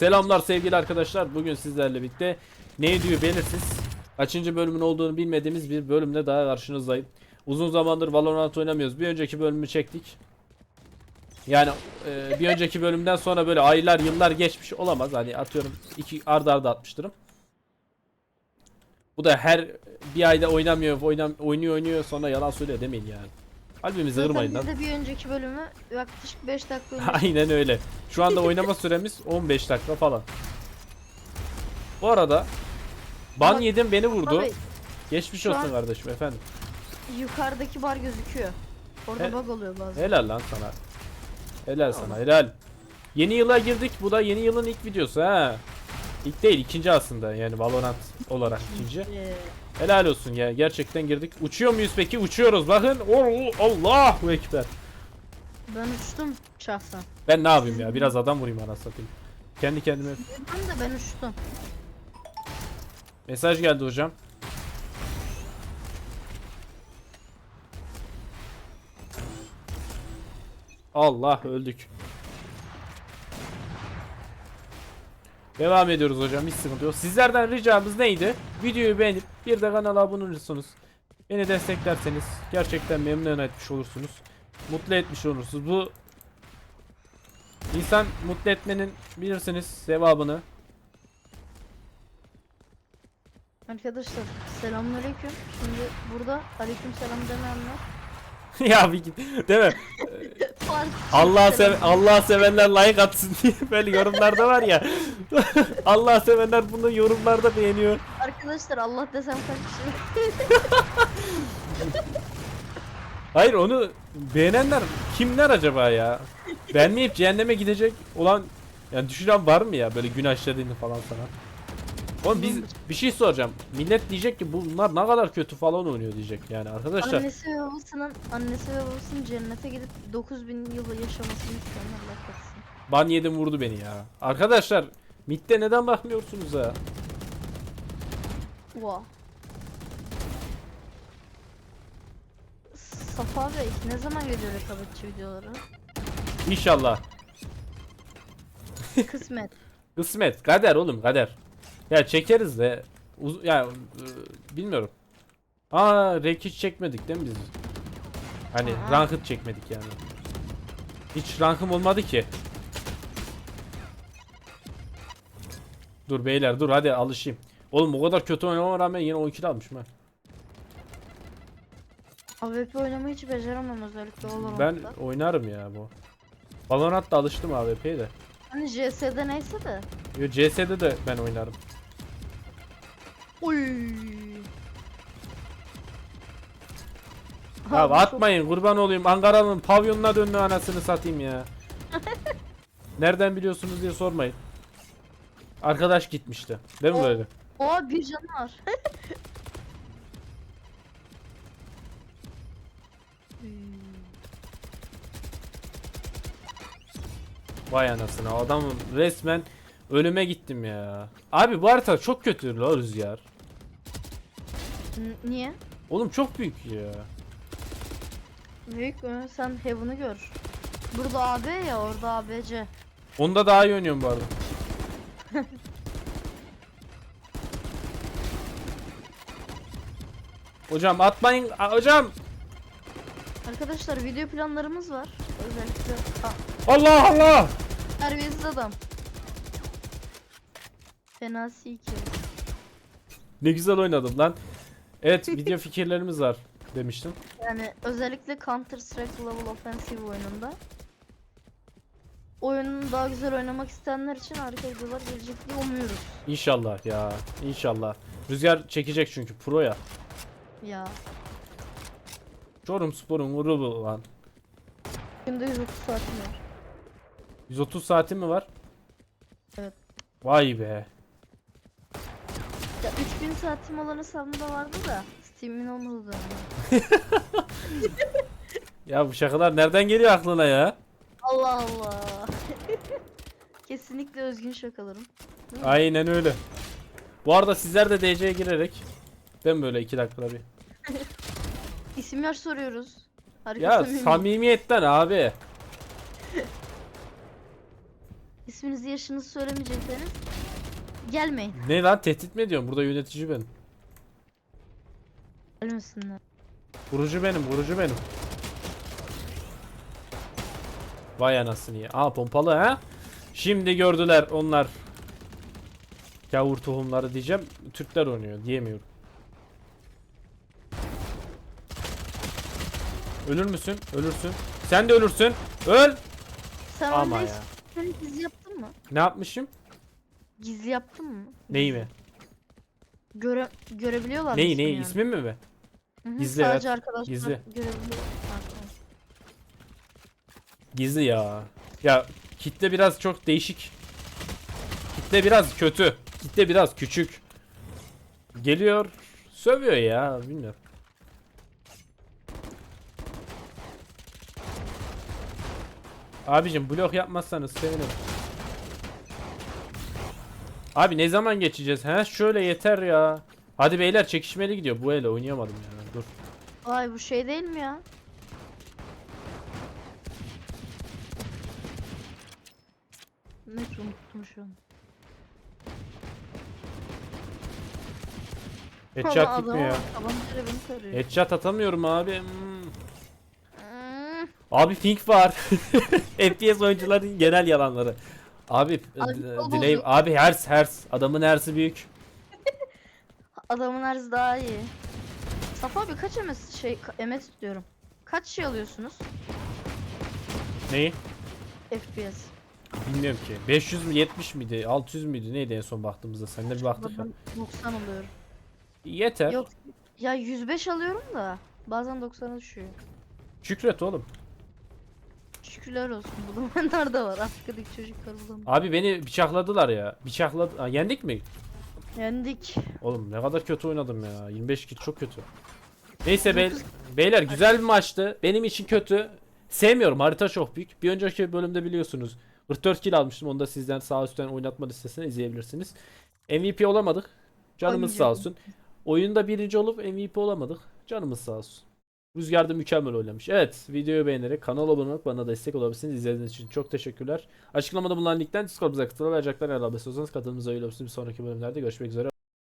Selamlar sevgili arkadaşlar. Bugün sizlerle birlikte ne diyor belirsiz. Kaçıncı bölümün olduğunu bilmediğimiz bir bölümle daha karşınızdayım. Uzun zamandır Valorant oynamıyoruz. Bir önceki bölümü çektik. Yani e, bir önceki bölümden sonra böyle aylar yıllar geçmiş olamaz. Hani atıyorum iki arda arda atmıştırım. Bu da her bir ayda oynamıyor, oynam, oynuyor oynuyor sonra yalan söylüyor demeyin yani. Kalbimizi kırmayın lan. Zaten bir önceki bölümü yaklaşık 5 dakika önce Aynen öyle. Şu anda oynama süremiz 15 dakika falan. Bu arada ban yedim beni vurdu. Abi, Geçmiş şu olsun an- kardeşim efendim. yukarıdaki bar gözüküyor. Orada He- bug oluyor bazen. Helal lan sana. Helal sana helal. Yeni yıla girdik. Bu da yeni yılın ilk videosu ha. İlk değil ikinci aslında yani Valorant olarak ikinci. Ee, Helal olsun ya gerçekten girdik. Uçuyor muyuz peki? Uçuyoruz bakın. Oo, Allahu Ekber. Ben uçtum şahsen. Ben ne yapayım ya biraz adam vurayım satayım. Kendi kendime Ben de ben uçtum. mesaj geldi hocam. Allah öldük. Devam ediyoruz hocam hiç sıkıntı yok. Sizlerden ricamız neydi? Videoyu beğenip bir de kanala abone olursunuz. Beni desteklerseniz gerçekten memnun etmiş olursunuz. Mutlu etmiş olursunuz. Bu insan mutlu etmenin bilirsiniz sevabını. Arkadaşlar selamünaleyküm. Şimdi burada aleykümselam demeyenler ya bir git değil mi? Allah sev Selam. Allah sevenler like atsın diye böyle yorumlarda var ya. Allah sevenler bunu yorumlarda beğeniyor. Arkadaşlar Allah desem kaç kişi. Hayır onu beğenenler kimler acaba ya? Beğenmeyip cehenneme gidecek olan yani düşünen var mı ya böyle günah işlediğini falan sana? Oğlum biz bir şey soracağım. Millet diyecek ki bunlar ne kadar kötü falan oynuyor diyecek yani arkadaşlar. Annesi ve babasının annesi ve babasının cennete gidip 9000 yıl yaşamasını isteyenler Allah korusun. Ban yedim vurdu beni ya. Arkadaşlar Mitte neden bakmıyorsunuz ha? Wow. Safa Bey ne zaman geliyor rekabetçi videoları? İnşallah. Kısmet. Kısmet, kader oğlum kader. Ya çekeriz de uz ya e, bilmiyorum. Aa rank hiç çekmedik değil mi biz? Hani Aa. ranked çekmedik yani. Hiç rankım olmadı ki. Dur beyler dur hadi alışayım. Oğlum o kadar kötü oynamama rağmen yine 10 kill almışım ha. AWP oynamayı hiç beceremem özellikle Ben Valorant'ta. oynarım ya bu. Valorant'ta alıştım AWP'ye de. Hani JS'de neyse de. Yo CS'de de ben oynarım. Uy. Ya Abi atmayın kurban olayım. Ankara'nın pavyonuna döndü anasını satayım ya. Nereden biliyorsunuz diye sormayın. Arkadaş gitmişti. Değil mi O- böyle? Oha bir canı var. Vay anasını. Adamın resmen ölüme gittim ya. Abi bu harita çok kötü la rüzgar. Niye? Oğlum çok büyük ya. Büyük mü? Sen Heaven'ı gör. Burada AB ya orada ABC. Onda daha iyi oynuyorum bu arada. hocam atmayın. A- Hocam. Arkadaşlar video planlarımız var. Özellikle Aa, Allah Allah. terbiyesiz adam. Fena C2. Ne güzel oynadım lan. Evet video fikirlerimiz var demiştim. Yani özellikle Counter Strike Global Offensive oyununda. Oyunu daha güzel oynamak isteyenler için harika videolar gelecek diye umuyoruz. İnşallah ya. İnşallah. Rüzgar çekecek çünkü pro ya. Ya. Çorum Spor'un grubu lan. Günde 130 saatim var. 130 saatin mi var? Evet. Vay be. Ya 3000 saatim olan hesabımda vardı da Steam'in olmadı da. Ya bu şakalar nereden geliyor aklına ya? Allah Allah. Kesinlikle özgün şakalarım. Aynen öyle. Bu arada sizler de DC'ye girerek ben böyle 2 dakikada bir. İsimler soruyoruz. Harika Ya samimi. samimiyetten abi. isminizi yaşınızı söylemeyecekseniz gelmeyin. Ne lan tehdit mi ediyorsun? Burada yönetici benim. Gelmesinler. Vurucu benim, vurucu benim. Vay anasını ya. Aa pompalı ha? Şimdi gördüler onlar. Gavur tohumları diyeceğim. Türkler oynuyor diyemiyorum. Ölür müsün? Ölürsün. Sen de ölürsün. Öl. Sen Ama orada ya. gizli yaptın mı? Ne yapmışım? Gizli yaptın mı? Neyi mi? Göre görebiliyorlar mı Neyi ismini neyi? yani? İsmim mi? Hı hı, Gizli, Sadece evet. arkadaşlar Gizli. görebiliyor. Gizli ya. Ya kitle biraz çok değişik. Kitle biraz kötü. Kitle biraz küçük. Geliyor, sövüyor ya, bilmiyorum. Abicim blok yapmazsanız sevinirim. Abi ne zaman geçeceğiz? He şöyle yeter ya. Hadi beyler çekişmeli gidiyor. Bu ele oynayamadım ya. Dur. Ay bu şey değil mi ya? Şu an. Headshot gitmiyor ya. Headshot atamıyorum abi. Hmm. Abi ping var. FPS oyuncuların genel yalanları. Abi, Abi, delay bozuk. abi hers hers adamın hersi büyük. Adamın arz daha iyi. Safa abi kaç MS şey ka- MS diyorum. Kaç şey alıyorsunuz? Neyi? FPS. Bilmiyorum ki. 500 mü 70 miydi? 600 müydü? Neydi en son baktığımızda? Sen de bir baktık ya. Ben 90 alıyorum. Yeter. Yok. Ya 105 alıyorum da bazen 90'a düşüyor. Şükret oğlum. Şükürler olsun bulamayanlar da var. Afrika'daki çocuklar bulamıyor. Abi beni bıçakladılar ya. Bıçakladı. Ha, yendik mi? Yendik. Oğlum ne kadar kötü oynadım ya. 25 kill çok kötü. Neyse Dokuz- beyler güzel bir maçtı. Benim için kötü. Sevmiyorum harita çok büyük. Bir önceki bölümde biliyorsunuz 44 kill almıştım. Onu da sizden sağ üstten oynatma listesine izleyebilirsiniz. MVP olamadık. Canımız sağ Oynayacağım. olsun. Oyunda birinci olup MVP olamadık. Canımız sağ olsun. Rüzgar da mükemmel oynamış. Evet videoyu beğenerek kanala abone olup bana destek olabilirsiniz. İzlediğiniz için çok teşekkürler. Açıklamada bulunan linkten Discord'umuza katılabilirsiniz. Katılımıza katılırsanız katılımıza üye olabilirsiniz. Bir sonraki bölümlerde görüşmek üzere.